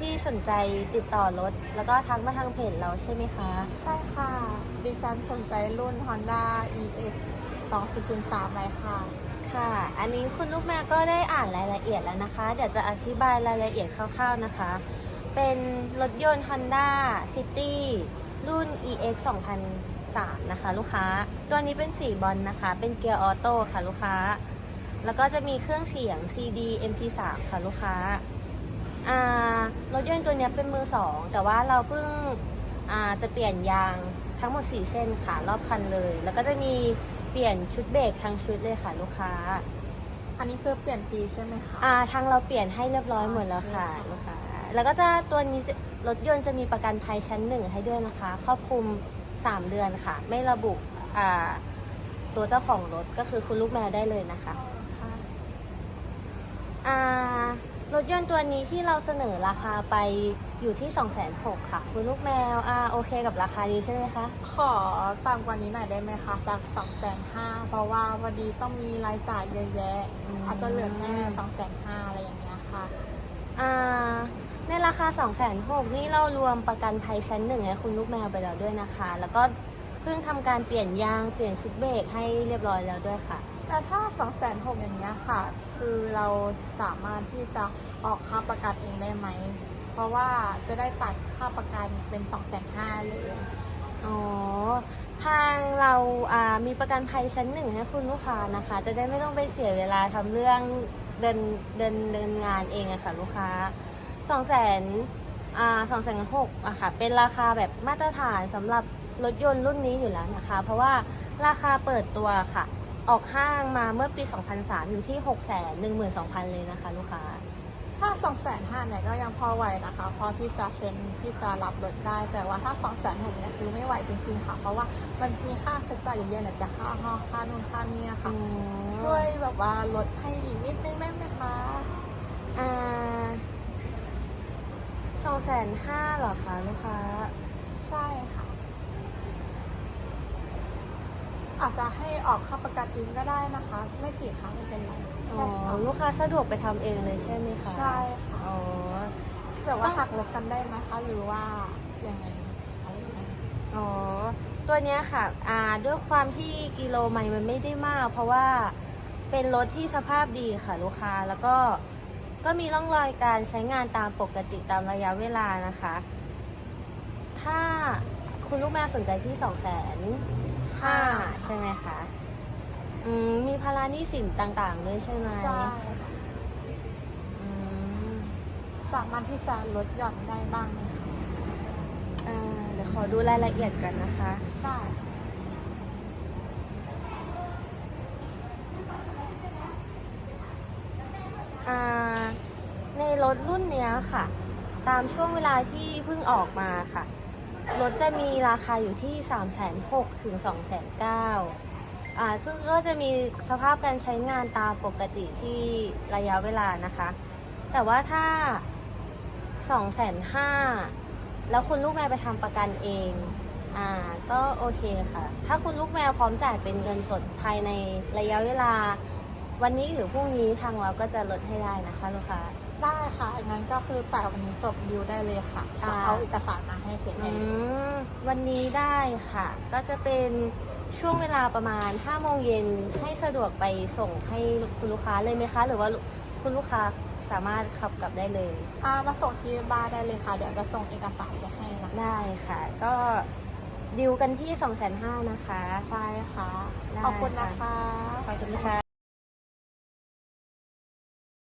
ที่สนใจติดต่อรถ แล้วก็ทักมาทางเพจเราใช่ไหมคะ ใช่ค่ะ ดิฉันสนใจรุ่น Honda EX 2.3เลยค่ะ ค่ะ อันนี้คุณลูกแม่ก็ได้อ่านรายละเอียดแล้วนะคะ เดี๋ยวจะอธิบายรายละเอียดคร่าวๆนะคะ เป็นรถยนต์ Honda City รุ่น EX 2003 นะคะ ลูกค้า ตัวนี้เป็นสีบอลนะคะ เป็นเกียร์ออโต้ค่ะลูกค้า แล้วก็จะมีเครื่องเสียง CD MP3 ค่ะลูกค้า อ่ารถยนต์ตัวเนี้ยเป็นมือสอง แต่ว่าเราเพิ่งอ่าจะเปลี่ยนยางทั้งหมด 4 เส้นค่ะ รอบคันเลย แล้วก็จะมีเปลี่ยนชุดเบรกทั้งชุดเลยค่ะลูกค้า อันนี้คือเปลี่ยนฟรีใช่ไหมคะ อ่าทางเราเปลี่ยนให้เรียบร้อยหมดแล้วค่ะโอเคค่ะลูกค้า แล้วก็จะตัวนี้จะรถยนต์จะมีประกันภัยชั้นหนึ่งให้ด้วยนะคะ ครอบคลุม 3 เดือนค่ะ ไม่ระบุอ่าตัวเจ้าของรถก็คือคุณลูกแมวได้เลยนะคะ ค่ะ อ่า รถยนต์ตัวนี้ที่เราเสนอราคาไปอยู่ที่ 2 6 0 0 0ค่ะ คุณลูกแมวอ่าโอเคกับราคานี้ใช่ไหมคะ ขอต่ำกว่านี้หน่อยได้ไหมคะสัก2 5 0 0 0เพราะว่าวันดีต้องมีรายจ่ายเยอะแยะอืมอาจจะเหลือแค่2 5 0 0 0อะไรอย่างเงี้ยค่ะอ่าในราคา 2 6 0 0 0นี่เรารวมประกันภัยชั้นหนึ่งให้คุณลูกแมวไปแล้วด้วยนะคะ แล้วก็เพิ่งทำการเปลี่ยนยางเปลี่ยนชุดเบรกให้เรียบร้อยแล้วด้วยค่ะ แต่ถ้า2 6 0 0 0อย่างเงี้ยค่ะ คือเราสามารถที่จะออกค่าประกันเองได้ไหม เพราะว่าจะได้ตัดค่าประกันเป็น2 5 0 0 0เลยอ๋อ ทางเราอ่ามีประกันภัยชั้นหนึ่งให้คุณลูกค้านะคะ จะได้ไม่ต้องไปเสียเวลาทำเรื่องเดินเดินเดินงานเองอะค่ะลูกค้าสองแสนอ่าสองแสนหกอะค่ะ เป็นราคาแบบมาตรฐานสำหรับรถยนต์รุ่นนี้อยู่แล้วนะคะ เพราะว่าราคาเปิดตัวค่ะ ออกห้างมาเมื่อปี 2003 อยู่ที่6 1 2 0 0 0 เลยนะคะ ลูกค้า ถ้า2 5 0 0 0เนี่ยก็ยังพอไหวนะคะ พอที่จะเซ็นที่จะรับรถได้ แต่ว่าถ้า2 6 0 0 0เนี่ยคือไม่ไหวจริงๆค่ะ เพราะว่ามันมีค่าใช้จ่ายเยอะๆเนี่ยจะค่าห้องค่านู่นค่านี่ค่ะ ช่วยแบบว่าลดให้อีกนิดนึงได้ไหมคะอ่าสองแสนห้าเหรอคะลูกค้า ใช่ค่ะ อาจจะให้ออกค่าประกันเองก็ได้นะคะ ไม่กี่ครั้งไม่เป็นไรอ๋อลูกค้าสะดวกไปทำเองเลยใช่ไหมคะใช่ค่ะอ๋อแบบว่าหักลบกันได้ไหมคะหรือว่ายังไงอะไรยังไงอ๋อตัวเนี้ยค่ะอ่าด้วยความที่กิโลไมล์มันไม่ได้มาก เพราะว่าเป็นรถที่สภาพดีค่ะลูกค้าแล้วก็ก็มีร่องรอยการใช้งานตามปกติตามระยะเวลานะคะ ถ้าคุณลูกแม่สนใจที่สองแสน ห้าใช่ไหมคะ อืม มีภาระหนี้สินต่างๆด้วยใช่ไหมใช่อืมสามารถที่จะลดหย่อนได้บ้างไหมคะอ่าเดี๋ยวขอดูรายละเอียดกันนะคะ ได้อ่า ในรถรุ่นเนี้ยค่ะ ตามช่วงเวลาที่เพิ่งออกมาค่ะ รถจะมีราคาอยู่ที่ 3 6 0 0 0ถึง2 9 0 0 0อ่าซึ่งก็จะมีสภาพการใช้งานตามปกติที่ระยะเวลานะคะ แต่ว่าถ้า 2 5 0 0 0แล้วคุณลูกแมวไปทำประกันเอง อ่า ก็โอเคค่ะ ถ้าคุณลูกแมวพร้อมจ่ายเป็นเงินสดภายในระยะเวลา วันนี้หรือพรุ่งนี้ทางเราก็จะลดให้ได้นะคะลูกค้า ได้ค่ะงั้นก็คือจ่ายวันนี้จบดิวได้เลยค่ะค่ะ เอาเอกสารมาให้เสร็จอืเลยมวันนี้ได้ค่ะ ก็จะเป็นช่วงเวลาประมาณ5โมงเย็นให้สะดวกไปส่งให้คุณลูกค้าเลยไหมคะ หรือว่าคุณลูกค้าสามารถขับกลับได้เลย อ่ามาส่งที่บ้านได้เลยค่ะ เดี๋ยวจะส่งเอกสารไปให้นะคะได้ค่ะ ก็ดิวกันที่ 2 5 0 0 0นะคะ ใช่ค่ะ ได้ขอบคุณนะคะขอบคุณค่ะ